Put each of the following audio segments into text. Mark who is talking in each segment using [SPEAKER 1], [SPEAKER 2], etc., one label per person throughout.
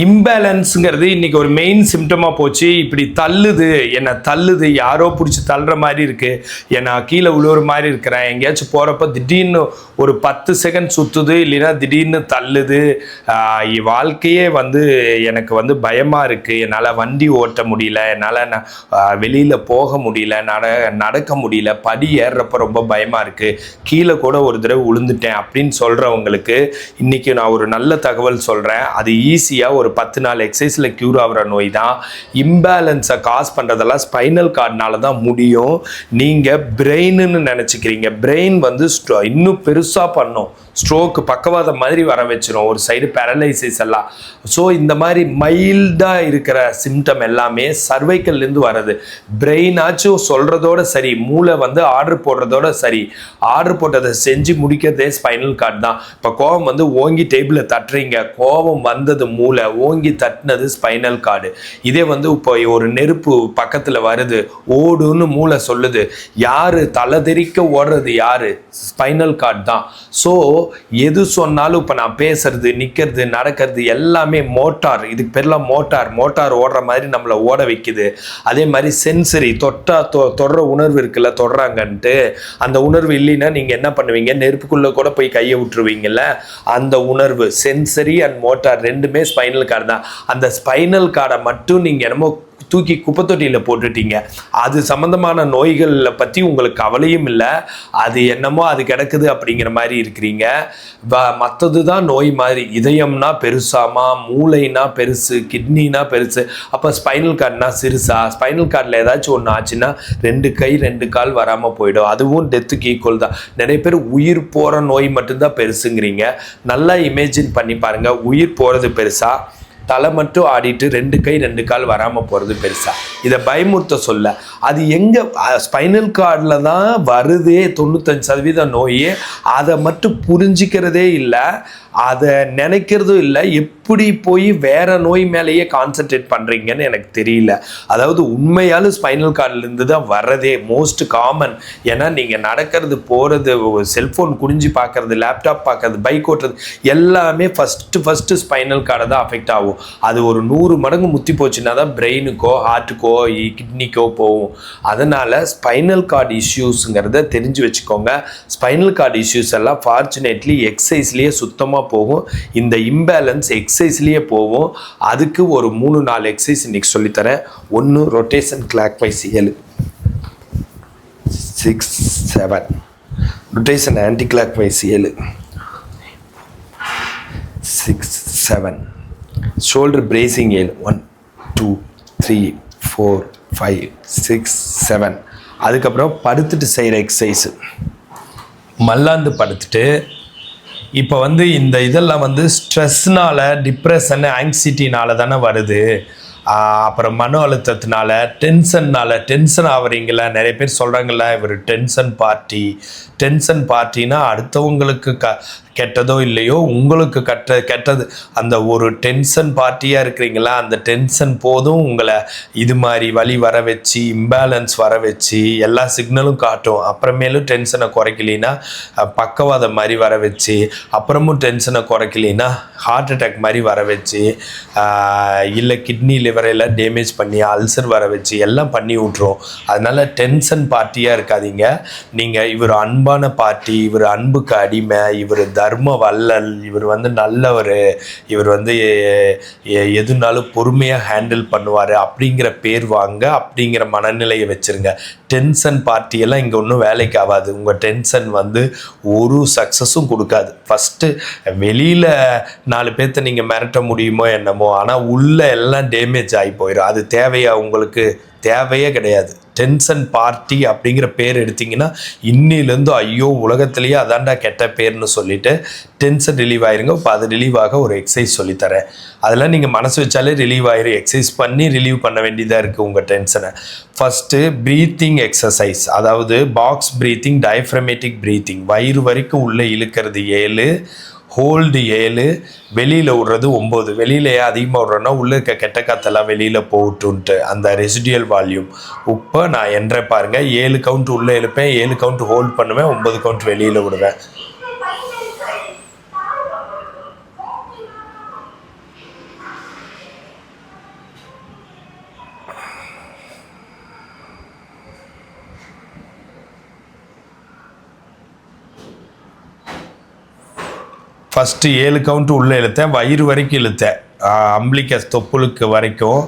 [SPEAKER 1] இம்பேலன்ஸுங்கிறது இன்றைக்கி ஒரு மெயின் சிம்டமாக போச்சு. இப்படி தள்ளுது என்னை தள்ளுது யாரோ பிடிச்சி தள்ளுற மாதிரி இருக்குது என்னை கீழே உழுவுற மாதிரி இருக்கிறேன். எங்கேயாச்சும் போகிறப்ப திடீர்னு ஒரு பத்து செகண்ட் சுற்றுது இல்லைன்னா திடீர்னு தள்ளுது. வாழ்க்கையே வந்து எனக்கு வந்து பயமாக இருக்குது என்னால் வண்டி ஓட்ட முடியல. என்னால் நான் வெளியில் போக முடியல. நட நடக்க முடியல. படி ஏறுறப்ப ரொம்ப பயமாக இருக்குது கீழே கூட ஒரு தடவை உளுந்துட்டேன் அப்படின்னு சொல்கிறவங்களுக்கு இன்றைக்கி நான் ஒரு நல்ல தகவல் சொல்கிறேன் அது ஈஸியாக ஒரு பத்து நாள் எக்ஸசைஸில் க்யூர் ஆகிற நோய் தான். இம்பேலன்ஸை காஸ் பண்ணுறதெல்லாம் ஸ்பைனல் கார்டுனால தான் முடியும். நீங்கள் பிரெயின்னு நினச்சிக்கிறீங்க. பிரெயின் வந்து இன்னும் பெருசாக பண்ணும். ஸ்ட்ரோக்கு பக்கவாதம் மாதிரி வர வச்சிரும். ஒரு சைடு பேரலைசிஸ் எல்லாம். ஸோ இந்த மாதிரி மைல்டாக இருக்கிற சிம்டம் எல்லாமே சர்வைக்கல்லேருந்து வர்றது. பிரெயினாச்சும் சொல்கிறதோட சரி மூளை வந்து ஆர்டர் போடுறதோட சரி. ஆர்டர் போட்டதை செஞ்சு முடிக்கிறதே ஸ்பைனல் கார்டு தான். இப்போ கோவம் வந்து ஓங்கி டேபிளில் தட்டுறீங்க. கோவம் வந்தது மூளை ஓங்கி தட்டினது ஸ்பைனல் கார்டு இதே வந்து இப்போ ஒரு நெருப்பு பக்கத்தில் வருது. ஓடுன்னு மூளை சொல்லுது. யார் தலை தெரிக்க ஓடுறது? யார்? ஸ்பைனல் கார்டு தான். ஸோ எது சொன்னாலும் இப்போ நான் பேசுறது நிற்கிறது நடக்கிறது எல்லாமே மோட்டார். இதுக்கு பேர்லாம் மோட்டார். மோட்டார் ஓடுற மாதிரி நம்மளை ஓட வைக்குது. அதே மாதிரி சென்சரி தொட்டா தொ தொடுற உணர்வு இருக்குல்ல தொடுறாங்கன்ட்டு அந்த உணர்வு இல்லைன்னா நீங்கள் என்ன பண்ணுவீங்க? நெருப்புக்குள்ளே கூட போய் கையை விட்டுருவீங்கல்ல? அந்த உணர்வு சென்சரி அண்ட் மோட்டார் ரெண்டுமே ஸ்பைனல் கார்டு தான். அந்த ஸ்பைனல் கார்டை மட்டும் நீங்கள் என்னமோ தூக்கி குப்பை தொட்டியில் போட்டுட்டீங்க. அது சம்மந்தமான நோய்களை பற்றி உங்களுக்கு கவலையும் இல்லை. அது என்னமோ அது கிடக்குது அப்படிங்கிற மாதிரி இருக்கிறீங்க. மற்றது தான் நோய் மாதிரி. இதயம்னா பெருசாமா மூளைனா பெருசு கிட்னினா பெருசு. அப்போ ஸ்பைனல் கார்டுனா சிறுசா? ஸ்பைனல் கார்டில் ஏதாச்சும் ஒன்று ஆச்சுன்னா ரெண்டு கை ரெண்டு கால் வராமல் போயிடும். அதுவும் டெத்துக்கு ஈக்குவல் தான். நிறைய பேர் உயிர் போகிற நோய் மட்டும்தான் பெருசுங்கிறீங்க. நல்லா இமேஜின் பண்ணி பாருங்கள் உயிர் போகிறது பெருசாக தலை மட்டும் ஆடிட்டு ரெண்டு கை ரெண்டு கால் வராமல் போகிறது பெருசாக இதை பயமுறுத்த சொல்ல அது எங்கே ஸ்பைனல் கார்டில் தான் வருதே தொண்ணூத்தஞ்சு சதவீதம் நோய் அதை மட்டும் புரிஞ்சிக்கிறதே இல்லை அதை நினைக்கிறதும் இல்லை எப்படி போய் வேற நோய் மேலேயே கான்சென்ட்ரேட் பண்ணுறீங்கன்னு எனக்கு தெரியல. அதாவது உண்மையாலும் ஸ்பைனல் கார்டிலேருந்து தான் வர்றதே மோஸ்ட் காமன் ஏன்னா நீங்கள் நடக்கிறது போகிறது செல்ஃபோன் குடிஞ்சு பார்க்கறது லேப்டாப் பார்க்கறது பைக் ஓட்டுறது எல்லாமே ஃபஸ்ட்டு ஃபஸ்ட்டு ஸ்பைனல் கார்டை தான் அஃபெக்ட் ஆகும். அது ஒரு நூறு மடங்கு முத்தி போச்சுன்னா தான் பிரெயினுக்கோ ஹார்ட்டுக்கோ கிட்னிக்கோ போகும். அதனால் ஸ்பைனல் கார்டு இஷ்யூஸுங்கிறத தெரிஞ்சு வச்சுக்கோங்க. ஸ்பைனல் கார்டு இஷ்யூஸ் எல்லாம் ஃபார்ச்சுனேட்லி எக்ஸசைஸ்லேயே சுத்தமாக போகும். இந்த இம்பேலன்ஸ் எக்ஸசைஸ்லேயே போகும். அதுக்கு ஒரு மூணு நாலு எக்ஸசைஸ் இன்னைக்கு சொல்லித்தரேன் ஒன்று ரொட்டேஷன் கிளாக் வைஸ் ஏழு six seven rotation anti clock wise ஏழு சிக்ஸ் செவன் ஷோல்டர் பிரேசிங் ஏழு one two three four five six seven அதுக்கப்புறம் படுத்துட்டு செய்கிற எக்ஸசைஸு மல்லாந்து படுத்துட்டு இப்போ வந்து இந்த இதெல்லாம் வந்து ஸ்ட்ரெஸ்னால டிப்ரெஷன் ஆங்ஸிட்டினால தானே வருது. அப்புறம் மன அழுத்தத்தினால டென்ஷன்னால டென்ஷன் ஆகுறீங்களா நிறைய பேர் சொல்கிறாங்கல்ல இவர் டென்ஷன் பார்ட்டி டென்ஷன் பார்ட்டினா அடுத்தவங்களுக்கு க கெட்டதோ இல்லையோ உங்களுக்கு கெட்ட கெட்டது. அந்த ஒரு டென்ஷன் பார்ட்டியாக இருக்கிறீங்களா? அந்த டென்ஷன் போதும் உங்களை இது மாதிரி வழி வர வச்சு இம்பேலன்ஸ் வர வச்சு எல்லா சிக்னலும் காட்டும். அப்புறமேலும் டென்ஷனை குறைக்கலினா பக்கவாதம் மாதிரி வர வச்சு அப்புறமும் டென்ஷனை குறைக்கலினா ஹார்ட் அட்டாக் மாதிரி வர வச்சு இல்லை கிட்னி லிவர் எல்லாம் டேமேஜ் பண்ணி அல்சர் வர வச்சு எல்லாம் பண்ணி விட்ரும் அதனால் டென்ஷன் பார்ட்டியாக இருக்காதீங்க. நீங்கள் இவர் அன்பான பார்ட்டி இவர் அன்புக்கு அடிமை இவர் தர்ம வள்ளல் இவர் வந்து நல்லவர் இவர் வந்து எ- எதுனாலும் பொறுமையாக ஹேண்டில் பண்ணுவார் அப்படிங்கிற பேர் வாங்க அப்படிங்கிற மனநிலையை வச்சுருங்க. டென்ஷன் பார்ட்டியெல்லாம் இங்கே ஒன்றும் வேலைக்கு ஆகாது. உங்கள் டென்ஷன் வந்து ஒரு சக்ஸஸும் கொடுக்காது. ஃபஸ்ட்டு வெளியில் நாலு பேர்த்த நீங்கள் மிரட்ட முடியுமோ என்னமோ ஆனால் உள்ளே எல்லாம் டேமேஜ் ஆகி போயிடும் அது தேவையா? உங்களுக்கு தேவையே கிடையாது. டென்ஷன் பார்ட்டி அப்படிங்கிற பேர் எடுத்தீங்கன்னா இன்னிலேருந்து ஐயோ உலகத்திலேயே அதான்டா கெட்ட பேர்னு சொல்லிட்டு டென்ஷன் ரிலீவ் ஆயிருங்க. இப்போ அது ரிலீவ் ஆக ஒரு எக்ஸசைஸ் சொல்லித்தரேன். அதெல்லாம் நீங்கள் மனசு வச்சாலே ரிலீவ் ஆயிரும். எக்ஸசைஸ் பண்ணி ரிலீவ் பண்ண வேண்டியதாக இருக்குது உங்கள் டென்ஷனை ஃபஸ்ட்டு ப்ரீத்திங் எக்ஸசைஸ் அதாவது பாக்ஸ் ப்ரீத்திங் டயஃப்ரமேட்டிக் ப்ரீத்திங் வயிறு வரைக்கும் உள்ளே இழுக்கிறது ஏழு ஹோல்டு ஏழு வெளியில் விடுறது ஒம்பது. வெளியில் ஏன் அதிகமாக விடுறேன்னா உள்ளே இருக்க கெட்ட காத்தெல்லாம் வெளியில் போகட்டுன்ட்டு அந்த ரெசிடியல் வால்யூம் இப்போ நான் என்ற பாருங்கள் ஏழு கவுண்ட் உள்ளே எழுப்பேன் ஏழு கவுண்ட் ஹோல்ட் பண்ணுவேன் ஒம்பது கவுண்ட் வெளியில் விடுவேன். ஃபஸ்ட்டு ஏழு கவுண்ட்டு உள்ளே இழுத்தேன். வயிறு வரைக்கும் இழுத்தேன். அம்பிளிக்கஸ் தொப்புளுக்கு வரைக்கும்.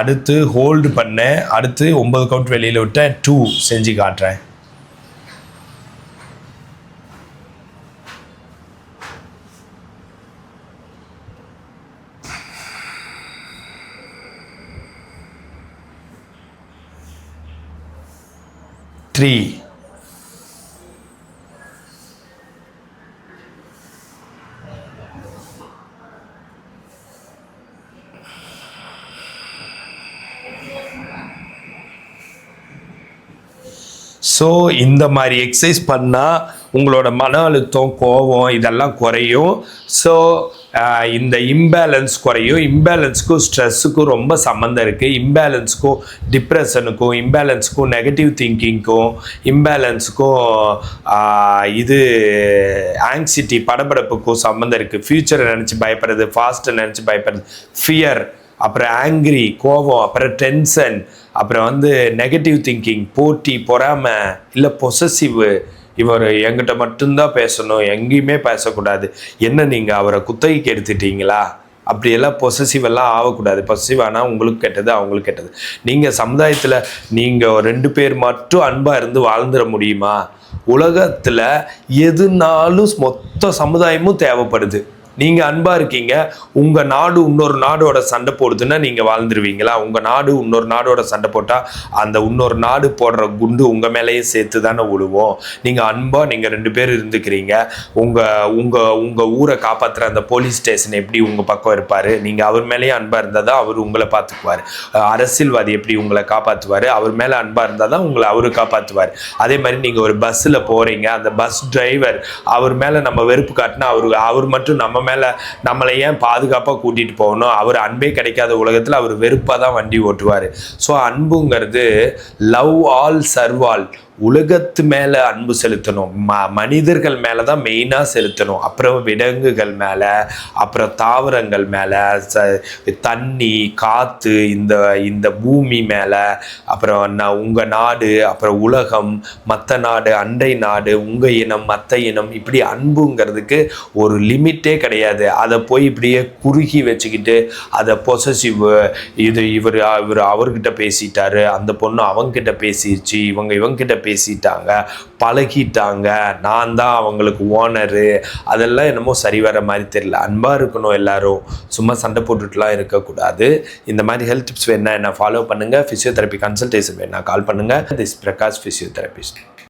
[SPEAKER 1] அடுத்து ஹோல்டு பண்ணேன். அடுத்து ஒம்பது கவுண்ட் வெளியில் விட்டேன். டூ செஞ்சு காட்டுறேன். த்ரீ ஸோ இந்த மாதிரி எக்ஸசைஸ் பண்ணால் உங்களோட மன அழுத்தம் கோபம் இதெல்லாம் குறையும். ஸோ இந்த இம்பேலன்ஸ் குறையும். இம்பேலன்ஸுக்கும் ஸ்ட்ரெஸ்ஸுக்கும் ரொம்ப சம்மந்தம் இருக்குது இம்பேலன்ஸுக்கும் டிப்ரெஷனுக்கும் இம்பேலன்ஸுக்கும் நெகட்டிவ் திங்கிங்க்கும் இம்பேலன்ஸுக்கும் இது ஆங்ஸிட்டி படபடப்புக்கும் சம்மந்தம் இருக்குது ஃப்யூச்சரை நினச்சி பயப்படுறது ஃபாஸ்ட்டை நினச்சி பயப்படுறது ஃபியர் அப்புறம் ஆங்க்ரி கோபம் அப்புறம் டென்ஷன் அப்புறம் வந்து நெகட்டிவ் திங்கிங் போட்டி பொறாமை இல்லை பொசசிவ் இவர் என்கிட்ட மட்டும்தான் பேசணும் எங்கேயுமே பேசக்கூடாது. என்ன நீங்கள் அவரை குத்தகைக்கு எடுத்துட்டீங்களா? அப்படியெல்லாம் பொசசிவ் எல்லாம் ஆகக்கூடாது. பொசசிவ் ஆனால் உங்களுக்கு கெட்டது அவங்களுக்கு கெட்டது. நீங்கள் சமுதாயத்தில் நீங்கள் ரெண்டு பேர் மட்டும் அன்பாக இருந்து வாழ்ந்துட முடியுமா? உலகத்தில் எதுனாலும் மொத்த சமுதாயமும் தேவைப்படுது. நீங்கள் அன்பாக இருக்கீங்க. உங்கள் நாடு இன்னொரு நாடோட சண்டை போடுதுன்னா நீங்கள் வாழ்ந்துருவீங்களா? உங்கள் நாடு இன்னொரு நாடோட சண்டை போட்டால் அந்த இன்னொரு நாடு போடுற குண்டு உங்கள் மேலேயே சேர்த்து தானே விழுவோம் நீங்கள் அன்பாக நீங்கள் ரெண்டு பேர் இருந்துக்கிறீங்க. உங்கள் உங்கள் உங்கள் ஊரை காப்பாற்றுற அந்த போலீஸ் ஸ்டேஷன் எப்படி உங்கள் பக்கம் இருப்பார்? நீங்கள் அவர் மேலேயே அன்பாக இருந்தால் தான் அவர் உங்களை பார்த்துக்குவார் அரசியல்வாதி எப்படி உங்களை காப்பாற்றுவார் அவர் மேலே அன்பாக இருந்தால் தான் உங்களை அவர் காப்பாற்றுவார் அதே மாதிரி நீங்கள் ஒரு பஸ்ஸில் போகிறீங்க அந்த பஸ் டிரைவர் அவர் மேலே நம்ம வெறுப்பு காட்டினா அவர் அவர் மட்டும் நம்ம மேலே நம்மளை ஏன் பாதுகாப்பாக கூட்டிகிட்டு போகணும்? அவர் அன்பே கிடைக்காத உலகத்தில் அவர் வெறுப்பாக தான் வண்டி ஓட்டுவார். ஸோ அன்புங்கிறது லவ் ஆல் சர்வால் உலகத்து மேலே அன்பு செலுத்தணும். ம மனிதர்கள் மேலே தான் மெயினாக செலுத்தணும். அப்புறம் விலங்குகள் மேலே அப்புறம் தாவரங்கள் மேலே ச தண்ணி காற்று இந்த இந்த பூமி மேலே அப்புறம் நான் உங்கள் நாடு அப்புறம் உலகம் மற்ற நாடு அண்டை நாடு உங்கள் இனம் மற்ற இனம் இப்படி அன்புங்கிறதுக்கு ஒரு லிமிட்டே கிடையாது. அதை போய் இப்படியே குறுகி வச்சுக்கிட்டு அதை பொசசிவ் இது இவர் இவர் அவர்கிட்ட பேசிட்டாரு அந்த பொண்ணு அவங்ககிட்ட பேசிடுச்சு இவங்க இவங்ககிட்ட பேசிட்டாங்க பழகிட்டாங்க. நான் தான் அவங்களுக்கு ஓனரு அதெல்லாம் என்னமோ சரி வர மாதிரி தெரியல. அன்பாக இருக்கணும் எல்லாரும். சும்மா சண்டை போட்டுட்டுலாம் இருக்கக்கூடாது. இந்த மாதிரி ஹெல்த் டிப்ஸ் வேணா என்ன? ஃபாலோ பண்ணுங்கள் ஃபிசியோதெரப்பி கன்சல்டேஷன் வேணா கால் பண்ணுங்கள் திஸ் பிரகாஷ் ஃபிசியோதெரபிஸ்ட்